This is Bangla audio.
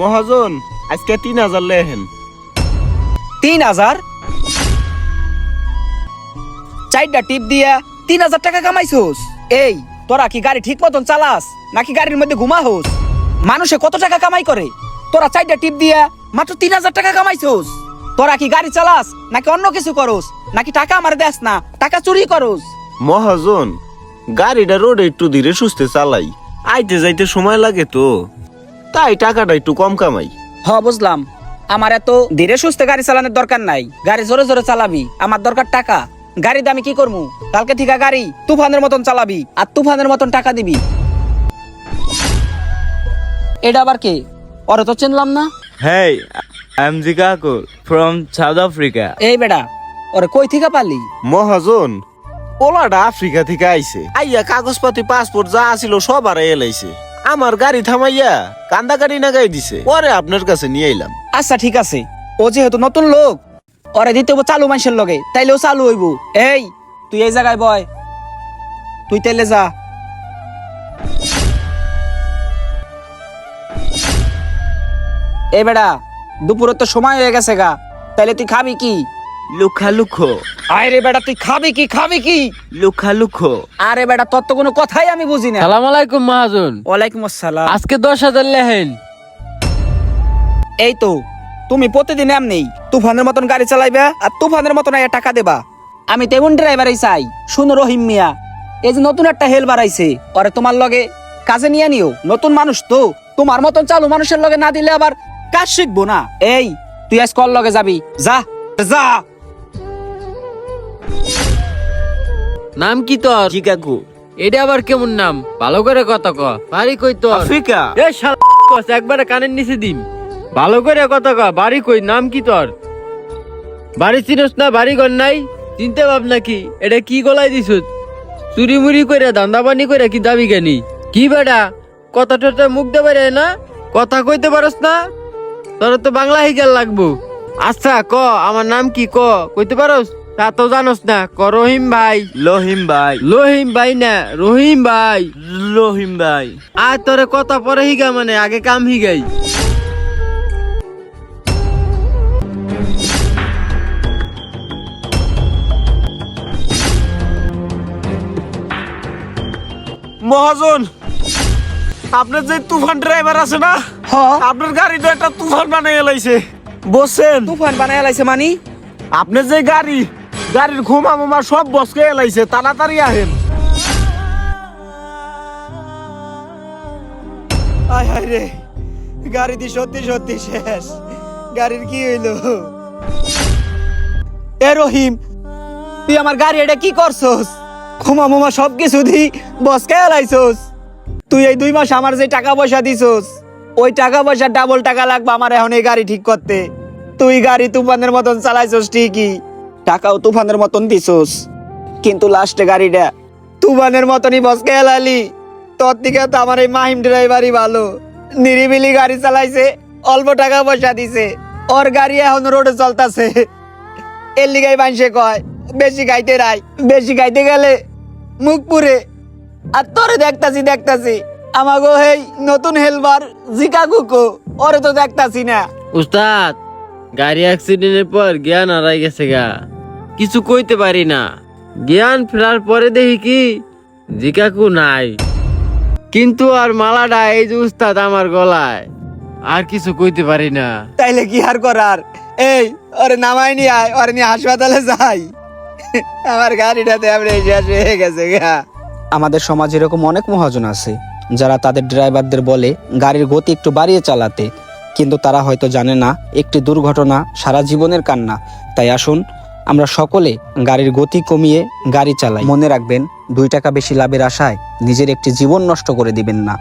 মহাজন আজকে তিন হাজার লেহেন তিন হাজার? চারটা টিপ দিয়া তিন হাজার টাকা কামাইছোস? এই তোরা কি গাড়ি ঠিক মতন চালাস নাকি গাড়ির মধ্যে ঘুমা হোস মানুষে কত টাকা কামাই করে? তোরা চারটা টিপ দিয়া মাত্র তিন হাজার টাকা কামাইছোস। তোরা কি গাড়ি চালাস নাকি অন্য কিছু করস নাকি টাকা আমার দেস না টাকা চুরি করস? মহাজন গাড়িটা রোডে একটু ধীরে সুস্থে চালাই। আইতে যাইতে সময় লাগে তো। তাই টাকাটা একটু কম কামাই। হ বুঝলাম। আমার এত ধীরে সুস্থে গাড়ি চালানোর দরকার নাই। গাড়ি জোরে জোরে চালাবি। আমার দরকার টাকা। গাড়ি দামি কি করব কালকে থেকে গাড়ি তুফানের মতন চালাবি আর তুফানের মতন টাকা দিবি। এটা আবার কে? ওরে তো চিনলাম না। Hey, I'm Zikaku from South Africa. এই বেটা ওরে কই থেকে পালি? মহাজন ওলাটা আফ্রিকা থেকে আইছে। আইয়া কাগজপাতি পাসপোর্ট যা আছিল সব আর এলাইছে। আমার গাড়ি থামাইয়া কান্দা গাড়ি নাগাই দিছে। পরে আপনার কাছে নিয়ে এলাম আচ্ছা ঠিক আছে। ও যেহেতু নতুন লোক, ওরে দিতে চালু মানুষের লগে, তাইলেও চালু হইব। এই, তুই এই জায়গায় বয়। তুই তাইলে যা। এ বেড়া, দুপুরের তো সময় হয়ে গেছে গা। তাইলে তুই খাবি কি? লুখা লুখো আরে বেটা তুই খাবি কি খাবি কি? লুখা লুখো আরে বেটা তোর তো কোনো কথাই আমি বুঝি না। সালাম আলাইকুম মহাজন। ওয়ালাইকুম আসসালাম। আজকে দশ হাজার লেহেন। এই তো তুমি প্রতিদিন এমনি তুফানের মতন গাড়ি চালাইবা আর তুফানের মতন আয়া টাকা দেবা। আমি তেমন ড্রাইভারই চাই। শুনো রহিম মিয়া এই যে নতুন একটা হেল বাড়াইছে পরে তোমার লগে কাজে নিয়ে নিও। নতুন মানুষ তো তোমার মতন চালু মানুষের লগে না দিলে আবার কাজ শিখব না। এই তুই আজ কল লগে যাবি। যা যা। নাম কি তোর? জিকাকু এটা আবার কেমন নাম? ভালো করে কথা ক। বাড়ি কই তোর? আফ্রিকা। এ শালা কস একবারে কানের নিচে দিম। ভালো করে কথা ক বাড়ি কই? নাম কি তোর? বাড়ি চিনস না বাড়ি ঘর নাই? চিনতে ভাব নাকি? এটা কি গলায় দিছুত? চুরি মুড়ি করে দান্দা পানি করে কি দাবি কেনি কি বেটা? কথা টথা মুখ দেবে রে না? কথা কইতে পারস না? তোর তো বাংলা হিগাল লাগবো। আচ্ছা ক আমার নাম কি? ক কইতে পারস? তা তো জানোস না ক রহিম ভাই? লোহিম ভাই। লোহিম ভাই না রহিম ভাই। লোহিম ভাই। আর তোরে কথা পরে হিগা মানে আগে কাম হিগাই। মহাজন আপনার যে তুফান ড্রাইভার আছে না আপনার গাড়ি তো একটা তুফান বানিয়ে এলাইছে বসছেন তুফান বানায় লাইছে মানি? আপনার যে গাড়ি গাড়ির ঘুমা মুমা সব বসকে এলাইছে, তাড়াতাড়ি আহেন। আয় হায় রে, গাড়ি দি সত্যি সত্যি শেষ। গাড়ির কি হইল? এ রহিম, তুই আমার গাড়ি এটা কি করছস? খুমা মুমা সব কিছু দি বসকে লাইছস তুই এই দুই মাস আমার যে টাকা পয়সা দিছস, ওই টাকা পয়সা ডাবল টাকা লাগবে আমার এখন এই গাড়ি ঠিক করতে। তুই গাড়ি তুফানের মতন চালাইছস ঠিকই। টাকাও তুফানের মতন দিছস। কিন্তু লাস্টে গাড়িটা তুফানের মতনই বসকে এলালি। তোর থেকে তো আমার এই মাহিম ড্রাইভারই ভালো। নিরিবিলি গাড়ি চালাইছে, অল্প টাকা পয়সা দিছে। ওর গাড়ি এখন রোডে চলতেছে। এর লিগাই মানুষে কয়, বেশি গাইতে রাই বেশি গাইতে গেলে মুখ পুরে আর তোরে দেখতাছি দেখতাছি, আমাগো হেই নতুন হেলবার জিকা কুকো, ওরে তো দেখতাছি না। উস্তাদ, গাড়ি অ্যাক্সিডেন্টের পর জ্ঞান হারাই গেছে গা। কিছু কইতে পারি না। জ্ঞান ফেরার পরে দেখি কি জিকাকু নাই। কিন্তু আর মালাটা এই যে উস্তাদ আমার গলায় আর কিছু কইতে পারি না। তাইলে কি আর করার? এই ওরে নামাই নিয়ে আয় ওরে নিয়ে হাসপাতালে যাই। আমার গাড়িটাতে আমরা শেষ হয়ে গেছে গা। আমাদের সমাজে এরকম অনেক মহাজন আছে যারা তাদের ড্রাইভারদের বলে গাড়ির গতি একটু বাড়িয়ে চালাতে। কিন্তু তারা হয়তো জানে না একটি দুর্ঘটনা সারা জীবনের কান্না। তাই আসুন আমরা সকলে গাড়ির গতি কমিয়ে গাড়ি চালাই। মনে রাখবেন, দুই টাকা বেশি লাভের আশায় নিজের একটি জীবন নষ্ট করে দিবেন না।